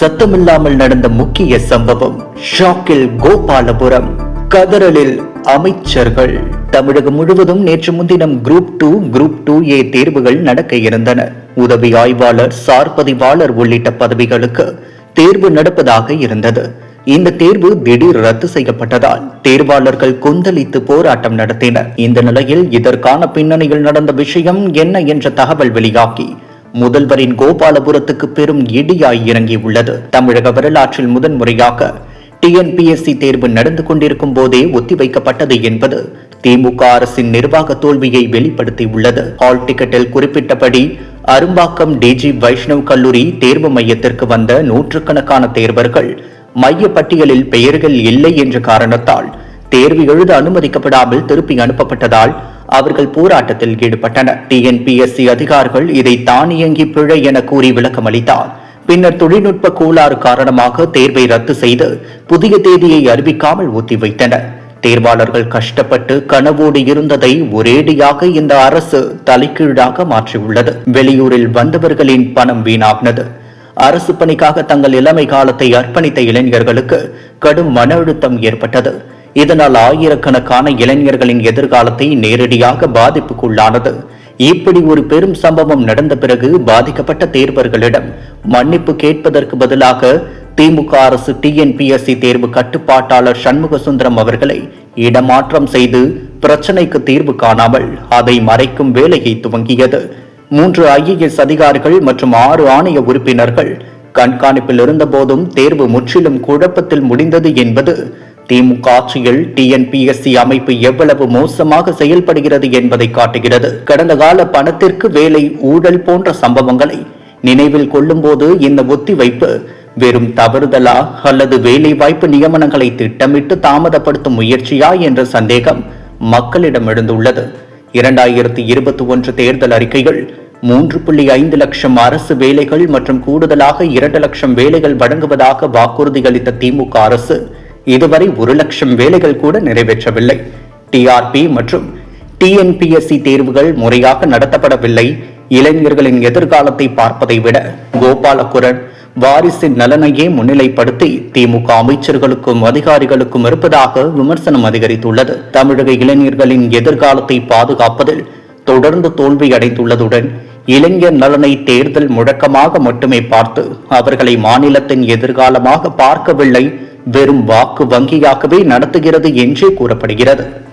சத்தமில்லாமல் நடந்த முக்கிய சம்பவம் ஷாக்கில் கோபாலபுரம். கதறலில் அமைச்சர்கள். தமிழகம் முழுவதும் நேற்று முன்தினம் group two group two A தேர்வுகள் நடக்க இருந்தன. உதவி ஆய்வாளர் சார் பதிவாளர் உள்ளிட்ட பதவிகளுக்கு தேர்வு நடப்பதாக இருந்தது. இந்த தேர்வு திடீர் ரத்து செய்யப்பட்டதால் தேர்வாளர்கள் கொந்தளித்து போராட்டம் நடத்தினர். இந்த நிலையில் இதற்கான பின்னணியில் நடந்த விஷயம் என்ன என்ற தகவல் வெளியாகி முதல்வரின் கோபாலபுரத்துக்கு பெரும் இடியாய் இறங்கியுள்ளது தமிழக வரலாற்றில் முதன்முறையாக டிஎன்பிஎஸ்சி தேர்வு நடந்து கொண்டிருக்கும் போதே ஒத்திவைக்கப்பட்டது என்பது திமுக அரசின் நிர்வாக தோல்வியை வெளிப்படுத்தியுள்ளது ஹால் டிக்கெட்டில் குறிப்பிட்டபடி அரும்பாக்கம் டிஜி வைஷ்ணவ் கல்லூரி தேர்வு மையத்திற்கு வந்த நூற்றுக்கணக்கான தேர்வர்கள் மைய பட்டியலில் பெயர்கள் இல்லை என்ற காரணத்தால் தேர்வு எழுத அனுமதிக்கப்படாமல் திருப்பி அனுப்பப்பட்டதால் அவர்கள் போராட்டத்தில் ஈடுபட்டனர். டிஎன்பிஎஸ்சி அதிகாரிகள் இதை தானியங்கி பிழை என கூறி விளக்கம் அளித்தார். பின்னர் தொழில்நுட்ப கோளாறு காரணமாக தேர்வை ரத்து செய்து புதிய தேதியை அறிவிக்காமல் ஒத்திவைத்தனர். தேர்வாளர்கள் கஷ்டப்பட்டு கனவோடு இருந்ததை ஒரேடியாக இந்த அரசு தலைகீழாக மாற்றியுள்ளது. வெளியூரில் வந்தவர்களின் பணம் வீணாகினது. அரசு பணிக்காக தங்கள் இளமை காலத்தை அர்ப்பணித்த இளைஞர்களுக்கு கடும் மன அழுத்தம் ஏற்பட்டது. இதனால் ஆயிரக்கணக்கான இளைஞர்களின் எதிர்காலத்தை நேரடியாக பாதிப்புக்குள்ளானது. இப்படி ஒரு பெரும் சம்பவம் நடந்த பிறகு பாதிக்கப்பட்ட தேர்வர்களிடம் மன்னிப்பு கேட்பதற்கு பதிலாக திமுக அரசு டிஎன்பிஎஸ்சி தேர்வு கட்டுப்பாட்டாளர் சண்முக சுந்தரம் அவர்களை இடமாற்றம் செய்து பிரச்சனைக்கு தீர்வு காணாமல் அதை மறைக்கும் வேலையை துவங்கியது. மூன்று ஐஏஎஸ் அதிகாரிகள் மற்றும் ஆறு ஆணைய உறுப்பினர்கள். கண்காணிப்பில் இருந்தபோதும் தேர்வு முற்றிலும் குழப்பத்தில் முடிந்தது என்பது திமுக ஆட்சியில் டிஎன்பிஎஸ்சி அமைப்பு எவ்வளவு மோசமாக செயல்படுகிறது என்பதை காட்டுகிறது. கடந்த கால பணத்திற்கு வேலை ஊழல் போன்ற சம்பவங்களை நினைவில் கொள்ளும்போது இந்த ஒத்திவைப்பு வெறும் தவறுதலா அல்லது வேலை வாய்ப்பு நியமனங்களை திட்டமிட்டு தாமதப்படுத்தும் முயற்சியா என்ற சந்தேகம் மக்களிடம் எழுந்துள்ளது. இரண்டாயிரத்தி இருபத்தி ஒன்று தேர்தல் அறிக்கைகள் மூன்று புள்ளி ஐந்து லட்சம் அரசு வேலைகள் மற்றும் கூடுதலாக இரண்டு லட்சம் வேலைகள் வழங்குவதாக வாக்குறுதி அளித்த திமுக அரசு இதுவரை ஒரு லட்சம் வேலைகள் கூட நிறைவேற்றவில்லை. டிஆர்பி மற்றும் டிஎன்பிஎஸ்சி தேர்வுகள் முறையாக நடத்தப்படவில்லை. இளைஞர்களின் எதிர்காலத்தை பார்ப்பதை விட கோபாலகுரன் வாரிசின் நலனையே முன்னிலைப்படுத்தி திமுக அமைச்சர்களுக்கும் அதிகாரிகளுக்கும் இருப்பதாக விமர்சனம் அதிகரித்துள்ளது. தமிழக இளைஞர்களின் எதிர்காலத்தை பாதுகாப்பதில் தொடர்ந்து தோல்வி அடைந்துள்ளதுடன் இளைஞர் நலனை தேர்தல் முழக்கமாக மட்டுமே பார்த்து அவர்களை மாநிலத்தின் எதிர்காலமாக பார்க்கவில்லை வெறும் வாக்கு வங்கியாகவே நடத்துகிறது என்றே கூறப்படுகிறது.